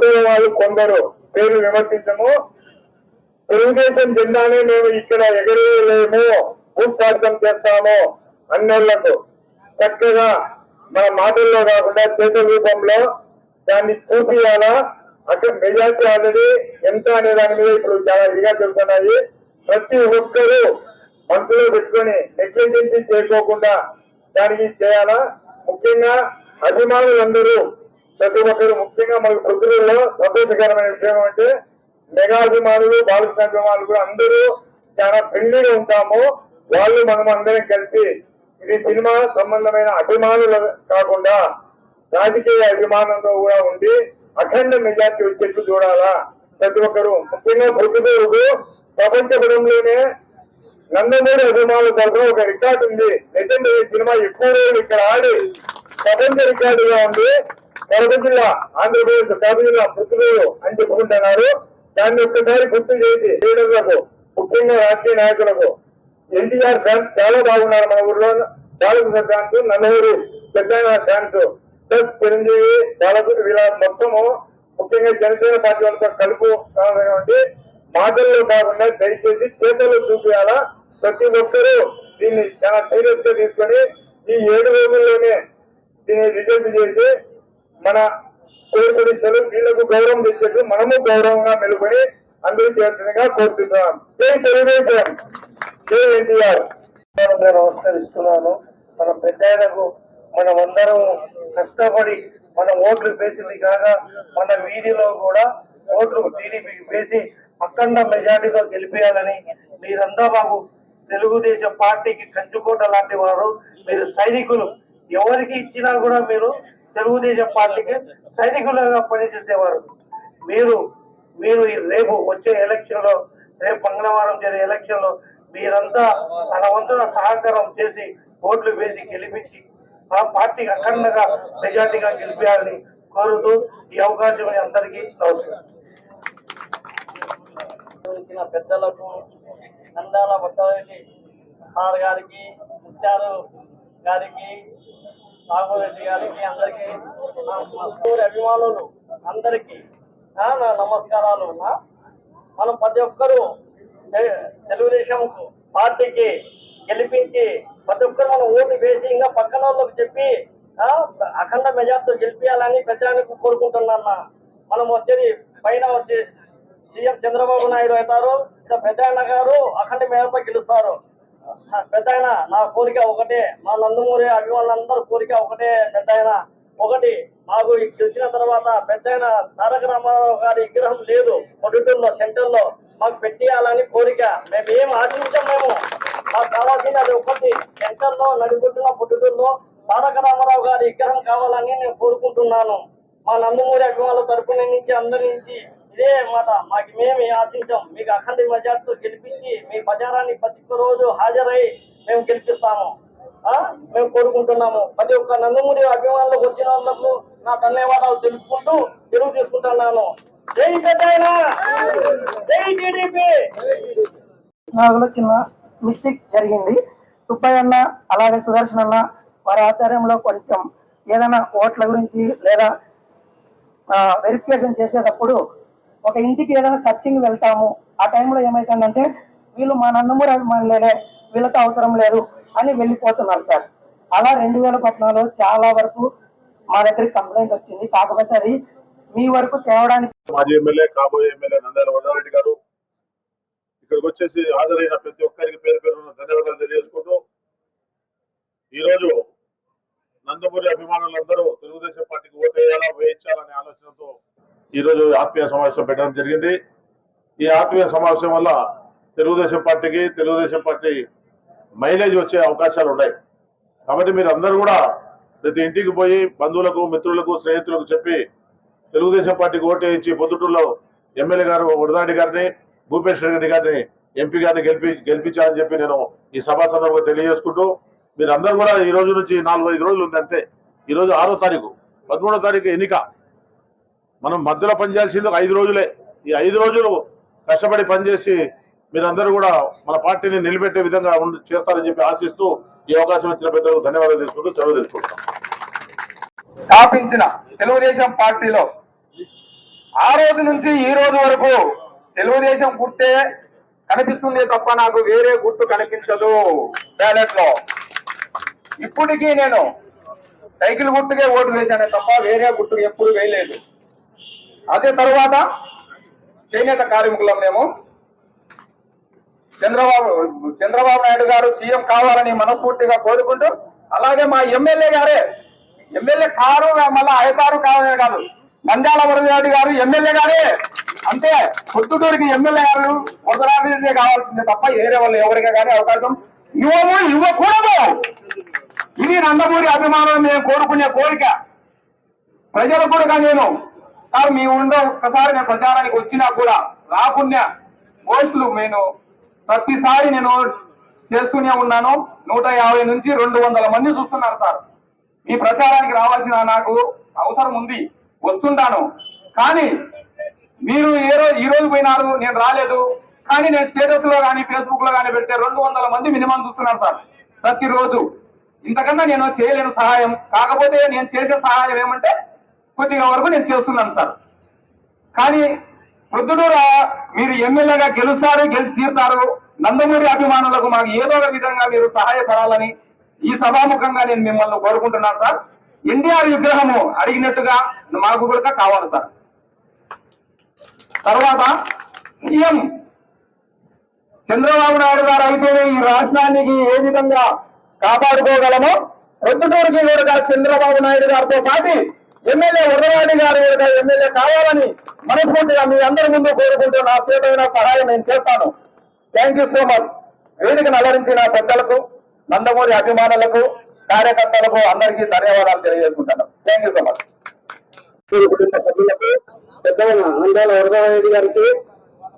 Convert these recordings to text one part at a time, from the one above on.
అవుతున్న వాళ్ళు కొందరు. పేరు విమర్శించము. తెలుగుదేశం జెండానే మేము ఇక్కడ ఎగరేయలేము. భూస్థాపితం చేస్తాము అన్నోళ్ళకు చక్కగా మన మాటల్లో కాకుండా చేతుల రూపంలో దాన్ని చూపియాలా అక్కడ మెజార్టీ ఆల్రెడీ ఎంత అనే దాని మీద ఇప్పుడు చాలా ఇదిగా తెలుస్తున్నాయి ప్రతి ఒక్కరూ మనసులో పెట్టుకొని నెగ్లిజెన్సీ చేసుకోకుండా దానికి చేయాలా? ముఖ్యంగా అభిమానులందరూ ప్రతి ఒక్కరు ముఖ్యంగా మనకు పృథ్వీలో సంతోషకరమైన విషయం అంటే మెగా అభిమానులు కూడా అందరూ చాలా ఫ్రెండ్లీగా ఉంటాము. వాళ్ళు మనం అందరం కలిసి ఇది సినిమా సంబంధమైన అభిమానులు కాకుండా రాజకీయ అభిమానంలో కూడా ఉండి అఖండ మెజార్టీ వచ్చేట్టు చూడాలా? ప్రతి ఒక్కరు ముఖ్యంగా పృథ్వీకు ప్రపంచపురంలోనే నందమూరి అభిమానుల తరఫున ఒక రికార్డు ఉంది. లెజెండరీ సినిమా ఎక్కువ రోజులు ఇక్కడ ఆడి ప్రపంచ రికార్డుగా ఉంది. వరద జిల్లా ఆంధ్రప్రదేశ్ కడప జిల్లా అని చెప్పుకుంటున్నారు దాన్ని ఒక్కసారి గుర్తు చేసి లీడర్లకు ముఖ్యంగా రాజకీయ నాయకులకు. ఎన్టీఆర్ ఫ్యాన్స్ చాలా బాగున్నారు మన ఊర్లో. బాలకృష్ణ ఫ్యాన్స్ నందమూరి పెద్ద ఫ్యాన్స్. ప్లస్ చిరంజీవి బాలకృష్ణ వీళ్ళ మొత్తము ముఖ్యంగా జనసేన పార్టీ వాళ్ళతో కలుపు కావాలంటే మాటల్లో కాకుండా దయచేసి చేతల్లో చూపించాలా? ప్రతి ఒక్కరూ దీన్ని చాలా సీరియస్గా తీసుకొని ఈ ఏడు రోజుల్లోనే దీన్ని రిజల్ట్ చేసి మన కోరుకుని సెలవు గౌరవం తెచ్చేట్టు మనము గౌరవంగా నిలబడి అందరూ చేస్తుందిగా కోరుతున్నాం. జై తెలుగుదేశం. జై ఎన్టీఆర్. నమస్కరిస్తున్నాను మన పెద్దలకు అందరం కష్టపడి మన ఓట్లు వేసింది కాక మన వీధిలో కూడా ఓట్లు టీడీపీకి వేసి అఖండ మెజార్టీతో గెలిపేయాలని మీరంతా మాకు తెలుగుదేశం పార్టీకి కంచుకోట లాంటి వారు మీరు సైనికులు. ఎవరికి ఇచ్చినా కూడా మీరు తెలుగుదేశం పార్టీకి సైనికులుగా పనిచేసేవారు. మీరు మీరు ఈ రేపు వచ్చే ఎలక్షన్లో రేపు మంగళవారం జరిగే ఎలక్షన్లో మీరంతా తన వంతున సహకారం చేసి ఓట్లు వేసి గెలిపించి ఆ పార్టీకి అఖండగా మెజార్టీగా గెలిపేయాలని కోరుతూ ఈ అవకాశం అందరికీ నమస్కారం పెద్దలకు నందాల భట్టారెడ్డి సార్ గారికి ముత్యాలు గారికి రాఘవరెడ్డి గారికి అందరికి అభిమానులు అందరికి నా నమస్కారాలు నా. మనం ప్రతి ఒక్కరూ తెలుగుదేశం పార్టీకి గెలిపించి ప్రతి ఒక్కరు మనం ఓటు వేసి ఇంకా పక్కన వాళ్ళకి చెప్పి అఖండ మెజార్టీతో గెలిపించాలని ప్రజానికి కోరుకుంటున్నా మనం వచ్చేది పైన వచ్చి సీఎం చంద్రబాబు నాయుడు అవుతారు ఇక గారు అఖండ మేరతో గెలుస్తారు. పెద్ద నా కోరిక ఒకటే మా నందమూరి అభిమానులందరూ కోరిక ఒకటే పెద్ద ఒకటి మాకు తెలిసిన తర్వాత పెద్ద తారక రామారావు గారి విగ్రహం లేదు. పొద్దుటూరులో సెంటర్లో మాకు పెట్టియాలని కోరిక. మేము ఏం ఆశించాం మేము. మాకు కావాల్సింది అది ఒకటి. సెంటర్లో నడుపుతున్న పొద్దుటూరులో తారక రామారావు గారి విగ్రహం కావాలని నేను కోరుకుంటున్నాను. మా నందమూరి అభిమానుల తరపు నుంచి అందరి నుంచి ఇదే మాట. మాకు మేము ఆశించాం. మీకు అఖండ మెజార్టీతో గెలిపించి మీ ప్రచారాన్ని ప్రతి ఒక్క రోజు హాజరై మేము గెలిపిస్తాము. మేము కోరుకుంటున్నాము. ప్రతి ఒక్క నందమూరి అభిమానులకు వచ్చిన వాళ్ళకు నా ధన్యవాదాలు తెలుపుకుంటూ తెలుగు తీసుకుంటున్నాను. జై పెద్దాయన జై టీడీపీ! నాగులో చిన్న మిస్టేక్ జరిగింది. సుబ్బయ్య అన్న అలాగే సుదర్శన్ అన్న వారి ఆచార్యంలో కొంచెం ఏదైనా ఓట్ల గురించి లేదా వెరిఫికేషన్ చేసేటప్పుడు ఒక ఇంటికి ఏదైనా సర్చింగ్ వెళ్తాము ఆ టైంలో ఏమైతుందంటే వీళ్ళు మా నందమూరి అభిమానులేనే వీళ్ళతో అవసరం లేదు అని వెళ్ళిపోతున్నారు సార్. అలా రెండు వేల పద్నాలుగులో చాలా వరకు మా దగ్గర కంప్లైంట్ వచ్చింది. కాకపోతే అది మీ వరకు తేవడానికి మాజీ ఎమ్మెల్యే కాబోయే ఎమ్మెల్యే నంద్యాల వరదారెడ్డి గారు ఇక్కడికి వచ్చేసి హాజరైన ప్రతి ఒక్కరికి పేరు పేరున ధన్యవాదాలు తెలియజేసుకుంటూ ఈరోజు నందమూరి అభిమానులందరూ తెలుగుదేశం పార్టీకి ఓటేయాలా వేయించాలనే ఆలోచనతో ఈరోజు ఆత్మీయ సమావేశం పెట్టడం జరిగింది. ఈ ఆత్మీయ సమావేశం వల్ల తెలుగుదేశం పార్టీకి తెలుగుదేశం పార్టీ మైలేజ్ వచ్చే అవకాశాలు ఉన్నాయి. కాబట్టి మీరు అందరూ కూడా ప్రతి ఇంటికి పోయి బంధువులకు మిత్రులకు స్నేహితులకు చెప్పి తెలుగుదేశం పార్టీకి ఓటు వేయించి పొద్దుటూరులో ఎమ్మెల్యే గారు ఉడదాడి గారిని భూపేష్ రెడ్డి గారిని ఎంపీ గారిని గెలిపి గెలిపించాలని చెప్పి నేను ఈ సభా సందర్భంగా తెలియజేసుకుంటూ మీరు అందరూ కూడా ఈ రోజు నుంచి నాలుగు ఐదు రోజులు ఉంది అంతే. ఈరోజు ఆరో తారీఖు పదమూడో తారీఖు ఎన్నిక. మనం మధ్యలో పనిచేయాల్సింది ఒక ఐదు రోజులే. ఈ ఐదు రోజులు కష్టపడి పనిచేసి మీరందరూ కూడా మన పార్టీని నిలబెట్టే విధంగా చేస్తారని చెప్పి ఆశిస్తూ ఈ అవకాశం ఇచ్చిన పెద్దలకు ధన్యవాదాలు తీసుకుంటూ సెలవు తీసుకుంటాం స్థాపించిన తెలుగుదేశం పార్టీలో ఆ రోజు నుంచి ఈ రోజు వరకు తెలుగుదేశం గుర్తే కనిపిస్తుంది తప్ప నాకు వేరే గుర్తు కనిపించదు బ్యాలెట్లో ఇప్పటికీ నేను సైకిల్ గుర్తుకే ఓటు వేశానే తప్ప వేరే గుర్తుకు ఎప్పుడు వేయలేదు. అదే తర్వాత చేనేత కార్మికులం మేము. చంద్రబాబు చంద్రబాబు నాయుడు గారు సీఎం కావాలని మనస్ఫూర్తిగా కోరుకుంటూ అలాగే మా ఎమ్మెల్యే గారే ఎమ్మెల్యే కారు మళ్ళీ అయకారు కావాలనే కాదు నంద్యాల వరదరాజు గారు ఎమ్మెల్యే గారే. అంతే పొద్దుటూరికి ఎమ్మెల్యే గారు వరదరాజు కావాల్సిందే తప్ప వేరే వాళ్ళు ఎవరికి కానీ అవకాశం ఇవ్వము ఇవ్వకూడదు. ఇది నందమూరి అభిమానులు మేము కోరుకునే కోరిక. ప్రజలు కూడా నేను సార్ మీ ఉండ ఒక్కసారి నేను ప్రచారానికి వచ్చినా కూడా రాకుండా పోస్టులు నేను ప్రతిసారి నేను చేస్తూనే ఉన్నాను. నూట యాభై నుంచి రెండు వందల మంది చూస్తున్నారు సార్. మీ ప్రచారానికి రావాల్సిన నాకు అవసరం ఉంది. వస్తుంటాను. కానీ మీరు ఏ రోజు ఈ రోజు పోయినారు నేను రాలేదు. కానీ నేను స్టేటస్లో కానీ ఫేస్బుక్లో కానీ పెడితే రెండు వందల మంది మినిమం చూస్తున్నారు సార్ ప్రతిరోజు. ఇంతకన్నా నేను చేయలేను సహాయం. కాకపోతే నేను చేసే సహాయం ఏమంటే కొద్దిగా వరకు నేను చేస్తున్నాను సార్. కానీ ప్రొద్దుటూరు మీరు ఎమ్మెల్యేగా గెలుస్తారు గెలిచి తీరుతారు నందమూరి అభిమానులకు మాకు ఏదో ఒక విధంగా మీరు సహాయపడాలని ఈ సభాముఖంగా నేను మిమ్మల్ని కోరుకుంటున్నాను సార్. ఎన్టీఆర్ విగ్రహము అడిగినట్టుగా మాకు కూడా కావాలి సార్. తర్వాత సీఎం చంద్రబాబు నాయుడు గారు అయితేనే ఈ రాష్ట్రానికి ఏ విధంగా కాపాడుకోగలమో ప్రొద్దుటూరుకి కూడా చంద్రబాబు నాయుడు గారితో పాటు ఎమ్మెల్యే వరదరాడి గారు ఎమ్మెల్యే కావాలని మనస్ఫూర్తిగా మీ అందరి ముందు కోరుకుంటూ నా చేతమైన సహాయం నేను చేస్తాను. థ్యాంక్ యూ సో మచ్ వేదికను అలరించిన పెద్దలకు నందమూరి అభిమానులకు కార్యకర్తలకు అందరికీ ధన్యవాదాలు తెలియజేసుకుంటాను. థ్యాంక్ యూ సో మచ్ కుటుంబ సభ్యులకు పెద్దమైన నందాల వరదారెడ్డి గారికి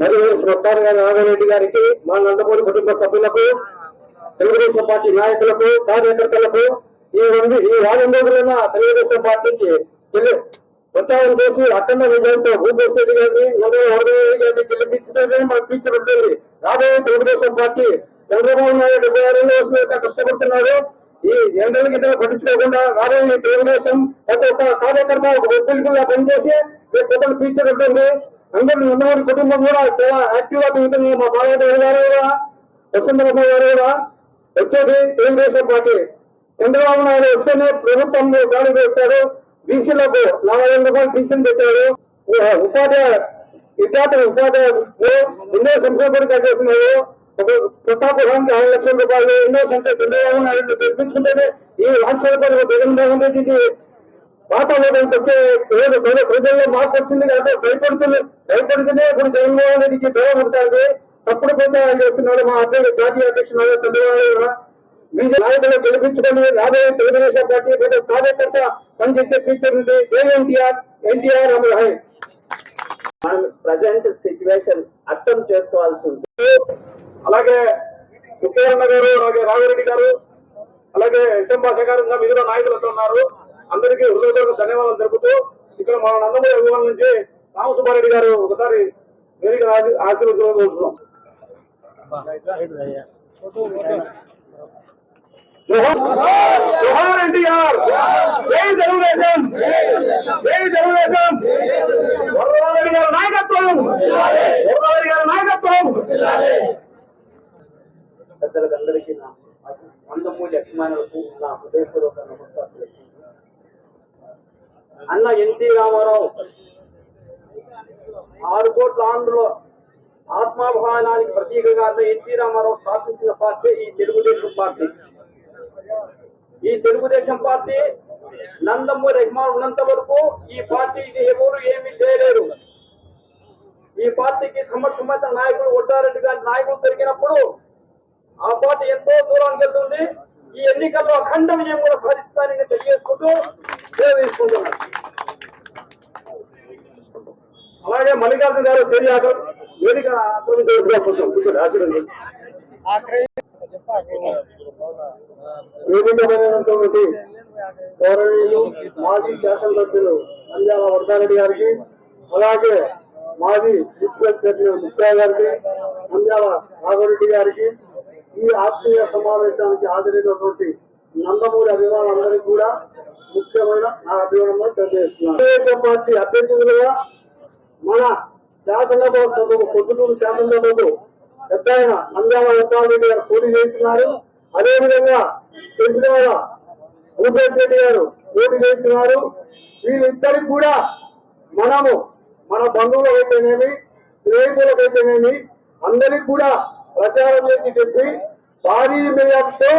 మరియు శ్రద్ధార్ గారి గారికి మా నందమూరి కుటుంబ సభ్యులకు తెలుగుదేశం పార్టీ నాయకులకు కార్యకర్తలకు ఈ రెండు ఈ వారం రోజులైన తెలుగుదేశం పార్టీకి గెలు ప్రచారం చేసి అఖండ విజయంతో భూపేశ్ రెడ్డి గారిని నందమూరి వరదారెడ్డి గారిని గెలిపించడమే మన ఫ్యూచర్ ఉంటుంది. రాబోయే తెలుగుదేశం పార్టీ చంద్రబాబు నాయుడు గారిలో కష్టపడుతున్నారు. ఈ ఎండల గిడ్డలు పట్టించుకోకుండా రాబోయే తెలుగుదేశం ప్రతి ఒక్క కార్యకర్త ఒక ఒత్తిడిగా పనిచేసి రేపు ఫ్యూచర్ ఉంటుంది. అందరూ ఉన్నవారి కుటుంబం కూడా చాలా యాక్టివ్గా తిరుగుతుంది. మా బాలయ్య గారు కూడా వసుంధరమ్మ గారు కూడా వచ్చేది తెలుగుదేశం పార్టీ. చంద్రబాబు నాయుడు వస్తేనే ప్రభుత్వంలో గాలి పెట్టారు బీసీలకు నలభై వేల రూపాయలు పింఛన్ పెట్టారు ఉపాధ్యాయ విద్యార్థుల ఉపాధ్యాయులు ఎన్నో సంక్షేమాలు కట్టేస్తున్నారు ఒక ప్రతాపరానికి ఆరు లక్షల రూపాయలు ఎన్నో సంఖ్య చంద్రబాబు నాయుడు తెప్పించుకుంటేనే ఈ లక్షల జగన్మోహన్ రెడ్డికి వాతావరణం తప్పే ఏదో ప్రజ- ప్రజల్లో మార్పు వచ్చింది కాబట్టి భయపడుతుంది భయపడుతూనే ఇప్పుడు జగన్మోహన్ రెడ్డికి దూరం ఉంటుంది తప్పుడు ప్రచారం చేస్తున్నాడు మా అధ్యక్ష జాతీయ అధ్యక్షుడు చంద్రబాబు నాయుడు. బీజేపీ నాయకులు గెలిపించుకొని రాబోయే తెలుగుదేశం పార్టీ ప్రతి కార్యకర్త పనిచేసే ఫ్యూచర్ ఉంది. ఎన్టీఆర్ ఎన్టీఆర్ అమర్ హై మనం ప్రజెంట్ సిచ్యువేషన్ అర్థం చేసుకోవాల్సి ఉంది అలాగే ముఖ్యమన్న గారు అలాగే రాఘరెడ్డి గారు అలాగే యశం భాష గారు ఇంకా మిగతా నాయకులతో ఉన్నారు. అందరికీ హృదయపూర్వక ధన్యవాదాలు తెలుపుతూ ఇక్కడ మన నందమూరి అభిమానుల నుంచి రామసుబ్బారెడ్డి గారు ఒకసారి వేదిక ఆశీర్వదించడం కోరుతున్నాం. జోహార్ ఎన్టీఆర్. జై తెలుగుదేశం జై తెలుగుదేశం. వరదరాజు గారి నాయకత్వం వరదరాజు గారి నాయకత్వం. పెద్దలకు అందరికీ నా నందమూలి అభిమానులకు నా హృదయపూర్వక నమస్కారాలు. అన్న ఎన్టీ రామారావు ఆరు కోట్ల ఆంధ్రలో ఆత్మాభిమానానికి ప్రతీకగా అన్న ఎన్టీ రామారావు స్థాపించిన పార్టీ ఈ తెలుగుదేశం పార్టీ. ఈ తెలుగుదేశం పార్టీ నందమూరి రెహమాన్ ఉన్నంత వరకు ఈ పార్టీకి ఎవరు ఏమి చేయలేరు. ఈ పార్టీకి సమక్షమైన నాయకులు వడ్డారెడ్డి గారి నాయకులు దొరికినప్పుడు ఆ పార్టీ ఎంతో దూరానికి వెళ్తుంది. ఈ ఎన్నికల్లో అఖండ విజయం కూడా సాధిస్తానని తెలియజేసుకుంటూ సేవ అలాగే మల్లికార్జున గారు తెలియాక వేదిక ఆశీర్వదించండి. గౌరవీయులు మాజీ శాసనసభ్యులు నంద్యాల వర్షారెడ్డి గారికి అలాగే మాజీ డిస్ట్రిక్ట్ చైర్మన్ ముఖ్యా గారికి నంద్యాల రాఘవరెడ్డి గారికి ఈ ఆత్మీయ సమావేశానికి హాజరైనటువంటి నందమూరి అభిమానులందరికీ కూడా ముఖ్యమైన నా అభిమానంలో తెలియజేస్తున్నాను తెలుగుదేశం పార్టీ అభ్యర్థులుగా మన శాసనసభ సభకు పొద్దుటూరు శాసనసభకు పెద్ద ఆయన నంద్యాల వెంకటరెడ్డి గారు పోటీ చేస్తున్నారు. అదేవిధంగా చెప్పిన భూపేశ్ రెడ్డి గారు పోటీ చేస్తున్నారు. వీళ్ళిద్దరికి కూడా మనము మన బంధువులకైతేనేమి స్నేహితులకైతేనేమి అందరికి కూడా ప్రచారం చేసి చెప్పి భారీ మేయర్తో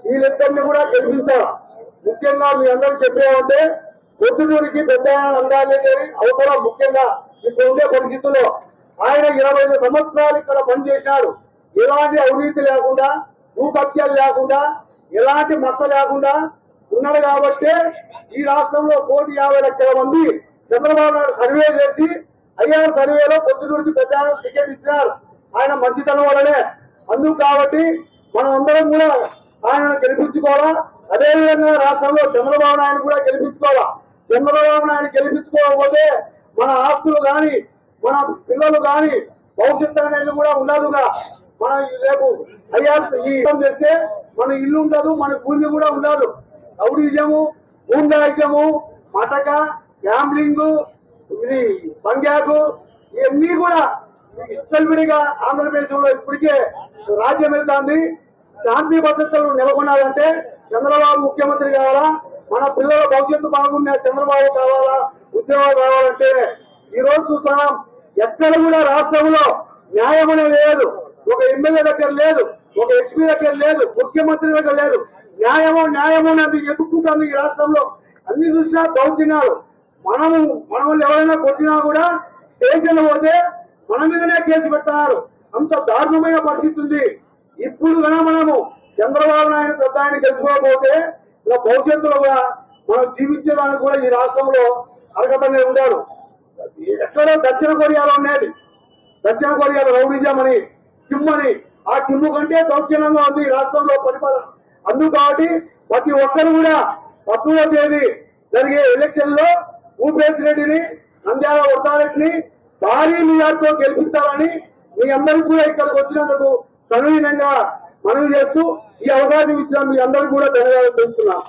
వీళ్ళిద్దరిని కూడా గెలిపించాలి. ముఖ్యంగా మీ అందరూ చెప్పామంటే పొద్దుటూరికి పెద్ద అందాలి అవసరం ముఖ్యంగా ఇప్పుడు ఉండే పరిస్థితుల్లో ఆయన ఇరవై ఐదు సంవత్సరాలు ఇక్కడ పనిచేశాడు. ఎలాంటి అవినీతి లేకుండా భూకబ్జాలు లేకుండా ఎలాంటి మచ్చ లేకుండా ఉన్నాడు కాబట్టి ఈ రాష్ట్రంలో కోటి యాభై లక్షల మంది చంద్రబాబు నాయుడు సర్వే చేసి ఐఆర్ సర్వేలో పొద్దుటూరికి పెద్ద టికెట్ ఇచ్చినారు. ఆయన మంచితనం వల్లనే. అందుకు కాబట్టి మనం అందరం కూడా ఆయనను గెలిపించుకోవాలా? అదేవిధంగా రాష్ట్రంలో చంద్రబాబు నాయుడు కూడా గెలిపించుకోవాలా? చంద్రబాబు నాయుడు గెలిపించుకోకపోతే మన ఆస్తులు కానీ మన పిల్లలు కానీ భవిష్యత్తు అనేది కూడా ఉండదుగా మన రేపు ఐఆర్ ఈ చేస్తే మన ఇల్లు ఉండదు మన భూమి కూడా ఉండదు. రౌడీజము గూండాయిజము మటక గ్యాంబ్లింగ్ ఇది పంజాబ్ ఇవన్నీ కూడా ఇష్టల్విడిగా ఆంధ్రప్రదేశంలో ఇప్పటికే రాజ్యం వెళ్తాంది. శాంతి భద్రతలు నెలకొన్నారంటే చంద్రబాబు ముఖ్యమంత్రి కావాలా? మన పిల్లల భవిష్యత్తు బాగుండే చంద్రబాబు కావాలా? ఉద్యోగాలు కావాలంటే ఈ రోజు చూస్తున్నాం. ఎక్కడ కూడా రాష్ట్రంలో న్యాయం అనేది లేదు. ఒక ఎమ్మెల్యే దగ్గర లేదు ఒక ఎస్పీ దగ్గర లేదు ముఖ్యమంత్రి దగ్గర లేదు. న్యాయమో న్యాయమో అనేది ఎదుర్కొంటుంది ఈ రాష్ట్రంలో. అన్ని చూసినా దౌర్జన్యాలు. మనము మనల్ని ఎవరైనా కొట్టినా కూడా స్టేషన్ పోతే మన మీదనే కేసు పెడతారు. అంత దారుణమైన పరిస్థితి ఉంది. ఇప్పుడు కనుక మనము చంద్రబాబు నాయుడు పెద్ద ఆయన గెలుచుకోకపోతే ఇలా భవిష్యత్తులో కూడా మనం జీవించేదానికి కూడా ఈ రాష్ట్రంలో అర్హతనే ఉండారు ఎక్కడో దక్షిణ కొరియాలో ఉండేది దక్షిణ కొరియాలో రౌడిజం అని కిమ్ అని. ఆ కిమ్ము కంటే దౌర్జన్యంగా ఉంది రాష్ట్రంలో పరిపాలన. అందుకు కాబట్టి ప్రతి ఒక్కరు కూడా తక్కువ తేదీ జరిగే ఎలక్షన్లో భూపేశ్ రెడ్డిని నంద్యాల వరదారెడ్డిని భారీ మీయార్తో గెలిపించాలని మీ అందరికీ కూడా ఇక్కడికి వచ్చినందుకు సవినయంగా మనవి చేస్తూ ఈ అవకాశం ఇచ్చిన మీ అందరికీ కూడా ధన్యవాదాలు తెలుపుతున్నాను.